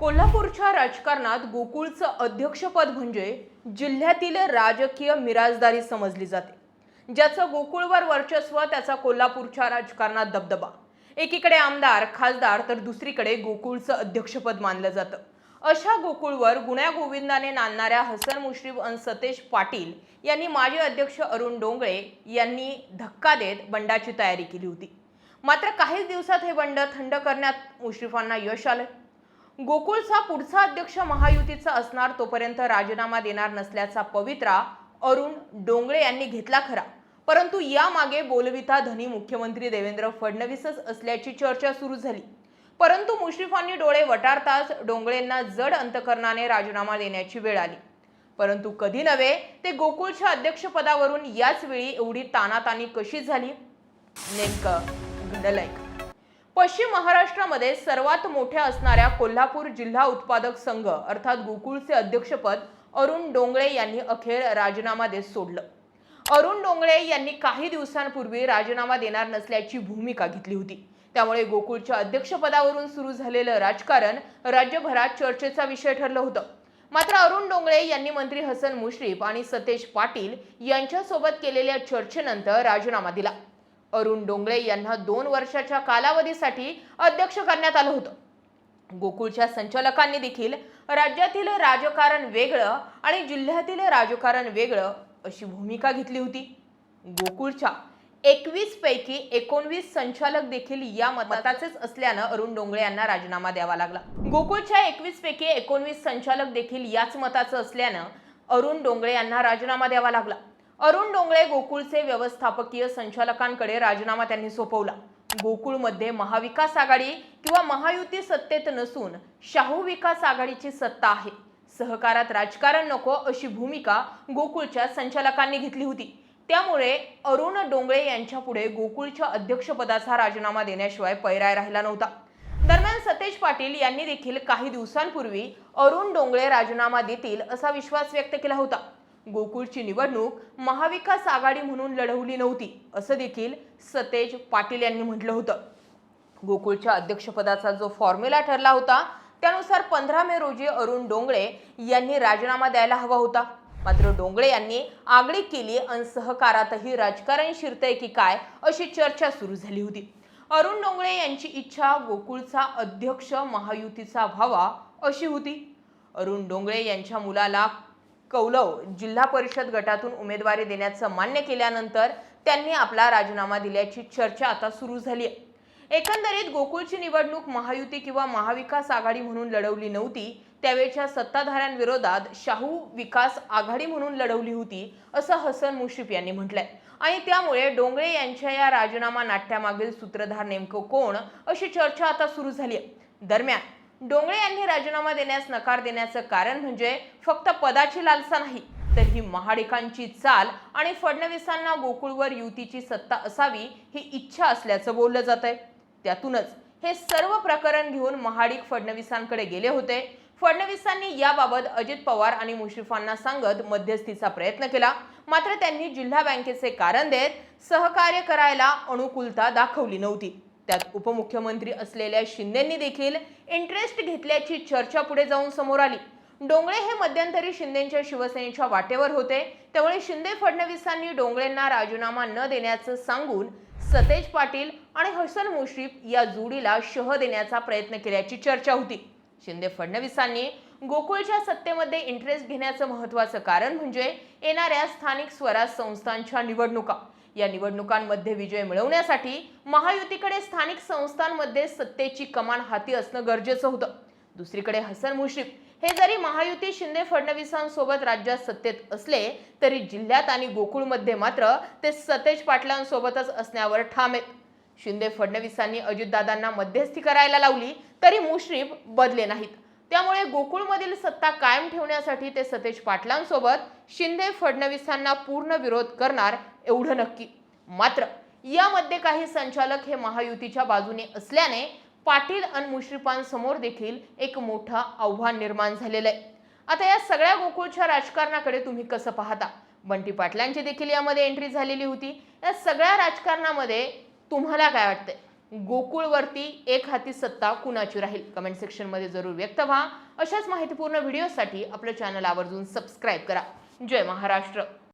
कोल्हापूरच्या राजकारणात गोकुळचं अध्यक्षपद म्हणजे जिल्ह्यातील राजकीय मिराजदारी समजली जाते. ज्याचं गोकुळवर वर्चस्व त्याचा कोल्हापूरच्या राजकारणात दबदबा. एकीकडे आमदार खासदार तर दुसरीकडे गोकुळचं अध्यक्षपद मानलं जातं. अशा गोकुळवर गुण्या गोविंदाने नांदणाऱ्या हसन मुश्रीफ अन सतेज पाटील यांनी माजी अध्यक्ष अरुण डोंगळे यांनी धक्का देत बंडाची तयारी केली होती. मात्र काहीच दिवसात हे बंड थंड करण्यात मुश्रीफांना यश आलं गोकुळचा पुढचा अध्यक्ष महायुतीचा असणार तोपर्यंत राजीनामा देणार नसल्याचा पवित्रा अरुण डोंगळे यांनी घेतला खरा. परंतु यामागे बोलविता धनी मुख्यमंत्री देवेंद्र फडणवीसच असल्याची चर्चा सुरू झाली. परंतु मुश्रीफांनी डोळे वटारताच डोंगळेंना जड अंतकरणाने राजीनामा देण्याची वेळ आली. परंतु कधी नव्हे ते गोकुळच्या अध्यक्षपदावरून याच वेळी एवढी तानातानी कशी झाली? नेमकं घडलंय. का? पश्चिम महाराष्ट्रामध्ये सर्वात मोठ्या असणाऱ्या कोल्हापूर जिल्हा उत्पादक संघ अर्थात गोकुळचे अध्यक्षपद अरुण डोंगळे यांनी अखेर राजीनामा देत सोडलं. अरुण डोंगळे यांनी काही दिवसांपूर्वी राजीनामा देणार नसल्याची भूमिका घेतली होती. त्यामुळे गोकुळच्या अध्यक्षपदावरून सुरू झालेलं राजकारण राज्यभरात चर्चेचा विषय ठरलं होतं. मात्र अरुण डोंगळे यांनी मंत्री हसन मुश्रीफ आणि सतेज पाटील यांच्यासोबत केलेल्या चर्चेनंतर राजीनामा दिला. अरुण डोंगळे यांना दोन वर्षाच्या कालावधीसाठी अध्यक्ष करण्यात आलं होतं. गोकुळच्या संचालकांनी देखील राज्यातील राजकारण वेगळं आणि जिल्ह्यातील राजकारण वेगळं अशी भूमिका घेतली होती. गोकुळच्या एकवीस पैकी एकोणवीस संचालक देखील या मताचेच असल्यानं अरुण डोंगळे यांना राजीनामा द्यावा लागला. गोकुळच्या एकवीस पैकी एकोणवीस संचालक देखील याच मताचं असल्यानं अरुण डोंगळे यांना राजीनामा द्यावा लागला. अरुण डोंगळे गोकुळचे व्यवस्थापकीय संचालकांकडे राजीनामा त्यांनी सोपवला. गोकुळमध्ये महाविकास आघाडी किंवा महायुती सत्तेत नसून शाहू विकास आघाडीची सत्ता आहे. सहकारात राजकारण नको अशी भूमिका गोकुळच्या संचालकांनी घेतली होती. त्यामुळे अरुण डोंगळे यांच्या पुढे गोकुळच्या अध्यक्षपदाचा राजीनामा देण्याशिवाय पर्याय राहिला नव्हता. दरम्यान सतेज पाटील यांनी देखील काही दिवसांपूर्वी अरुण डोंगळे राजीनामा देतील असा विश्वास व्यक्त केला होता. गोकुळची निवडणूक महाविकास आघाडी म्हणून लढवली नव्हती असं देखील सतेज पाटील यांनी म्हटलं होतं. गोकुळच्या अध्यक्षपदाचा जो फॉर्म्युला ठरला होता त्यानुसार पंधरा मे रोजी अरुण डोंगळे यांनी राजीनामा द्यायला हवा होता. मात्र डोंगळे यांनी आगळी केली आणि सहकारातही राजकारण शिरतंय की काय अशी चर्चा सुरू झाली होती. अरुण डोंगळे यांची इच्छा गोकुळचा अध्यक्ष महायुतीचा व्हावा अशी होती. अरुण डोंगळे यांच्या मुलाला कौलव जिल्हा परिषद गटातून उमेदवारी देण्याचं मान्य केल्यानंतर त्यांनी आपला राजीनामा दिल्याची चर्चा आता सुरू झाली आहे. एकंदरीत गोकुळची निवडणूक महायुती किंवा महाविकास आघाडी म्हणून लढवली नव्हती त्यावेळच्या सत्ताधाऱ्यांविरोधात शाहू विकास आघाडी म्हणून लढवली होती असं हसन मुश्रीफ यांनी म्हटलंय. आणि त्यामुळे डोंगळे यांच्या या राजीनामा नाट्यामागील सूत्रधार नेमकं कोण अशी चर्चा आता सुरू झाली आहे. दरम्यान डोंगळे यांनी राजीनामा देण्यास नकार देण्याचं कारण म्हणजे फक्त पदाची लालसा नाही तर ही महाडिकांची चाल आणि फडणवीसांना गोकुळवर युतीची सत्ता असावी ही इच्छा असल्याचं बोललं जात आहे त्यातूनच हे सर्व प्रकरण घेऊन महाडिक फडणवीसांकडे गेले होते. फडणवीसांनी याबाबत अजित पवार आणि मुश्रीफांना सांगत मध्यस्थीचा प्रयत्न केला. मात्र त्यांनी जिल्हा बँकेचे कारण देत सहकार्य करायला अनुकूलता दाखवली नव्हती. त्यात उपमुख्यमंत्री असलेल्या शिंदेंनी देखील इंटरेस्ट घेतल्याची चर्चा पुढे जाऊन समोर आली. डोंगळे हे मध्यंतरी शिंदेच्या शिवसेनेच्या वाटेवर होते. त्यामुळे शिंदे फडणवीसांनी डोंगळेंना राजीनामा न देण्याचं सांगून सतेज पाटील आणि हसन मुश्रीफ या जोडीला शह देण्याचा प्रयत्न केल्याची चर्चा होती. शिंदे फडणवीसांनी गोकुळच्या सत्तेमध्ये इंटरेस्ट घेण्याचं महत्वाचं कारण म्हणजे येणाऱ्या स्थानिक स्वराज संस्थांच्या निवडणुका. या निवडणुकांमध्ये विजय मिळवण्यासाठी महायुतीकडे स्थानिक संस्थांमध्ये सत्तेची कमान हाती असणं गरजेचं होतं. दुसरीकडे हसन मुश्रीफ हे जरी महायुती शिंदे फडणवीसांसोबत राज्यात सत्तेत असले तरी जिल्ह्यात आणि गोकुळमध्ये मात्र ते सतेज पाटलांसोबतच असण्यावर ठाम आहेत. शिंदे फडणवीसांनी अजितदादांना मध्यस्थी करायला लावली तरी मुश्रीफ बदले नाहीत. त्यामुळे गोकुळमधील सत्ता कायम ठेवण्यासाठी ते सतेज पाटलांसोबत शिंदे फडणवीसांना पूर्ण विरोध करणार एवढं नक्की. मात्र यामध्ये काही संचालक हे महायुतीच्या बाजूने असल्याने पाटील आणि मुश्रीफांसमोर देखील एक मोठं आव्हान निर्माण झालेलं आहे. आता या सगळ्या गोकुळच्या राजकारणाकडे तुम्ही कसं पाहता? बंटी पाटलांची देखील यामध्ये एंट्री झालेली होती. या सगळ्या राजकारणामध्ये तुम्हाला काय वाटतंय? गोकुळवरती एक हाती सत्ता कुणाची राहील? कमेंट सेक्शनमध्ये जरूर व्यक्त व्हा. अशाच माहितीपूर्ण व्हिडिओसाठी आपलं चॅनल आवर्जून सबस्क्राईब करा. जय महाराष्ट्र.